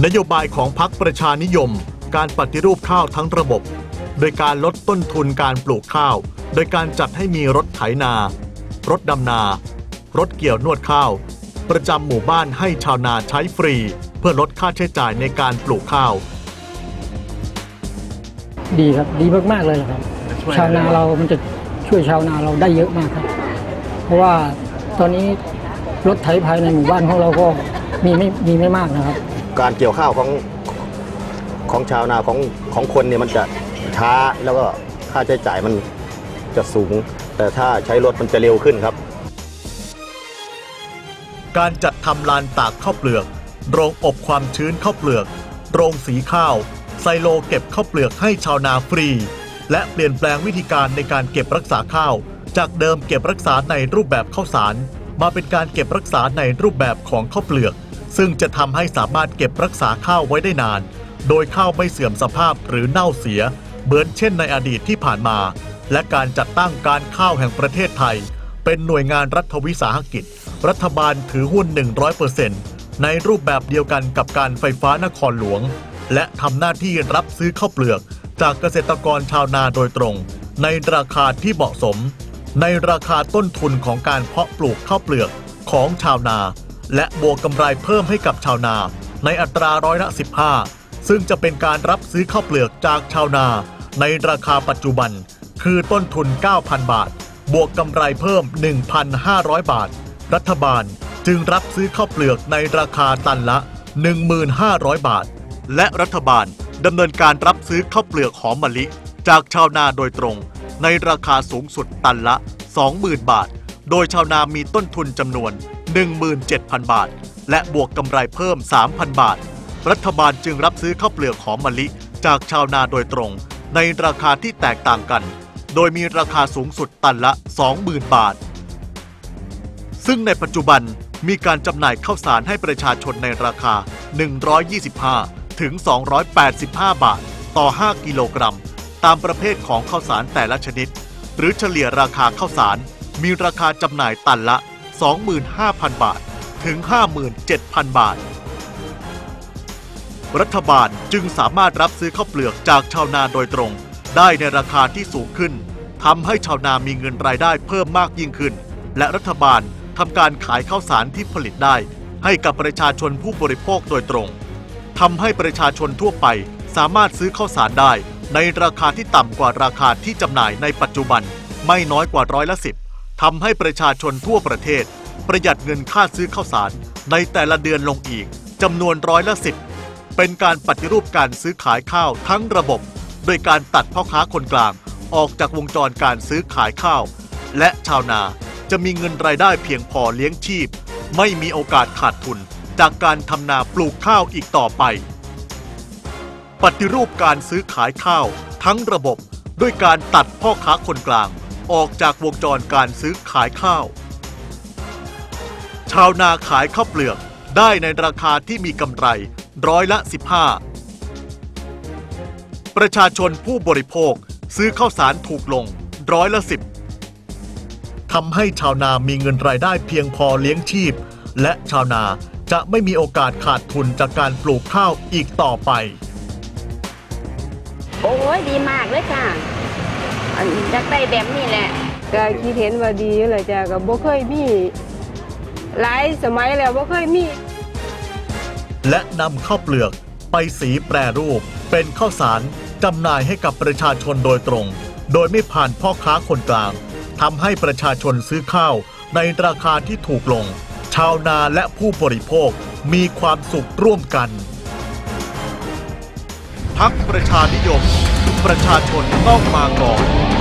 นโยบายของพรรคประชานิยม การปฏิรูปข้าวทั้งระบบ โดยการลดต้นทุนการปลูกข้าว โดยการจัดให้มีรถไถนา รถดำนา รถเกี่ยวนวดข้าว ประจำหมู่บ้านให้ชาวนาใช้ฟรี เพื่อลดค่าใช้จ่ายในการปลูกข้าว ดีครับดีมากๆเลยล่ะครับ ชาวนาเรามันจะช่วยชาวนาเราได้เยอะมากครับ เพราะว่าตอนนี้รถไถภายในหมู่บ้านของเราก็มีไม่มีไม่มากนะครับ การเกี่ยวข้าวของของชาวนาของของคนเนี่ยมันจะช้าแล้วก็ค่าใช้จ่ายมันจะสูง แต่ถ้าใช้รถมันจะเร็วขึ้นครับ การจัดทำลานตากข้าวเปลือก โรงอบความชื้นข้าวเปลือก โรงสีข้าว ไซโลเก็บข้าวเปลือกให้ชาวนาฟรี และเปลี่ยนแปลงวิธีการในการเก็บรักษาข้าว จากเดิมเก็บรักษาในรูปแบบข้าวสาร มาเป็นการเก็บรักษาในรูปแบบของข้าวเปลือก ซึ่งจะทำให้สามารถเก็บรักษาข้าวไว้ได้นาน โดยข้าวไม่เสื่อมสภาพหรือเน่าเสีย เหมือนเช่นในอดีตที่ผ่านมา และการจัดตั้งการข้าวแห่งประเทศไทย เป็นหน่วยงานรัฐวิสาหกิจ รัฐบาลถือหุ้น 100%ในรูปแบบเดียวกันกับการไฟฟ้านครหลวง และทำหน้าที่รับซื้อข้าวเปลือก จากเกษตรกรชาวนาโดยตรง ในราคาที่เหมาะสม ในราคาต้นทุนของการเพาะปลูกข้าวเปลือกของชาวนา และบวกกำไรเพิ่มให้กับชาวนา ในอัตราร้อยละ 15 ซึ่งจะเป็นการรับซื้อข้าวเปลือกจากชาวนา ในราคาปัจจุบัน คือต้นทุน 9,000 บาท บวกกำไรเพิ่ม 1,500 บาท รัฐบาลจึงรับซื้อข้าวเปลือกในราคาตันละ 1,500 บาท และรัฐบาลดำเนินการรับซื้อข้าวเปลือกหอมมะลิ จากชาวนาโดยตรง ในราคาสูงสุดตันละ 20,000 บาท โดยชาวนามีต้นทุนจำนวน 17,000 บาท และบวกกำไรเพิ่ม 3,000 บาท รัฐบาลจึงรับซื้อข้าวเปลือกหอมมะลิจากชาวนาโดยตรง ในราคาที่แตกต่างกัน โดยมีราคาสูงสุดตันละ 20,000 บาท ซึ่งในปัจจุบันมีการจำหน่ายข้าวสารให้ประชาชนในราคา 125 ถึง 285 บาท ต่อ 5 กิโลกรัม ตามประเภทของข้าวสารแต่ละชนิด หรือเฉลี่ยราคาข้าวสารมีราคาจำหน่ายตันละ 25,000 บาท ถึง 57,000 บาท รัฐบาลจึงสามารถรับซื้อข้าวเปลือกจากชาวนาโดยตรง ได้ในราคาที่สูงขึ้นทำให้ชาวนามีเงินรายได้เพิ่มมากยิ่งขึ้น และรัฐบาลทำการขายข้าวสารที่ผลิตได้ ให้กับประชาชนผู้บริโภคโดยตรงทำให้ประชาชนทั่วไปสามารถซื้อข้าวสารได้ในราคาที่ต่ำกว่าราคาที่จำหน่ายในปัจจุบันไม่น้อยกว่าร้อยละสิบ ทำให้ประชาชนทั่วประเทศ ประหยัดเงินค่าซื้อข้าวสารในแต่ละเดือนลงอีกจำนวนร้อยละสิบเป็นการปฏิรูปการซื้อขายข้าวทั้งระบบ โดยการตัดพ่อค้าคนกลางออกจากวงจรการซื้อขายข้าว และชาวนาจะมีเงินรายได้เพียงพอเลี้ยงชีพ ไม่มีโอกาสขาดทุนจากการทำนาปลูกข้าวอีกต่อไป ปฏิรูปการซื้อขายข้าวทั้งระบบด้วยการตัดพ่อค้าคนกลาง ออกจากวงจรการซื้อขายข้าว ชาวนาขายข้าวเปลือกได้ในราคาที่มีกำไรร้อยละ 15 ประชาชนผู้บริโภคซื้อข้าวสารถูกลงร้อยละ 10ทำให้ชาวนามีเงินรายได้เพียงพอเลี้ยงชีพ และชาวนาจะไม่มีโอกาสขาดทุนจากการปลูกข้าวอีกต่อไป โอ้ยดีมากเลยค่ะ อันอยากได้แบบนี้แหละก็คิดเห็นว่าดีอยู่แหละจ้ะก็บ่เคยมีหลายสมัยแล้วบ่เคยมี และนำข้าวเปลือกไปสีแปรรูป เป็นข้าวสารจำหน่ายให้กับประชาชนโดยตรง โดยไม่ผ่านพ่อค้าคนกลางทำให้ประชาชนซื้อข้าวในราคาที่ถูกลง ชาวนาและผู้บริโภคมีความสุขร่วมกัน พักประชานิยม ประชาชนต้องมาก่อน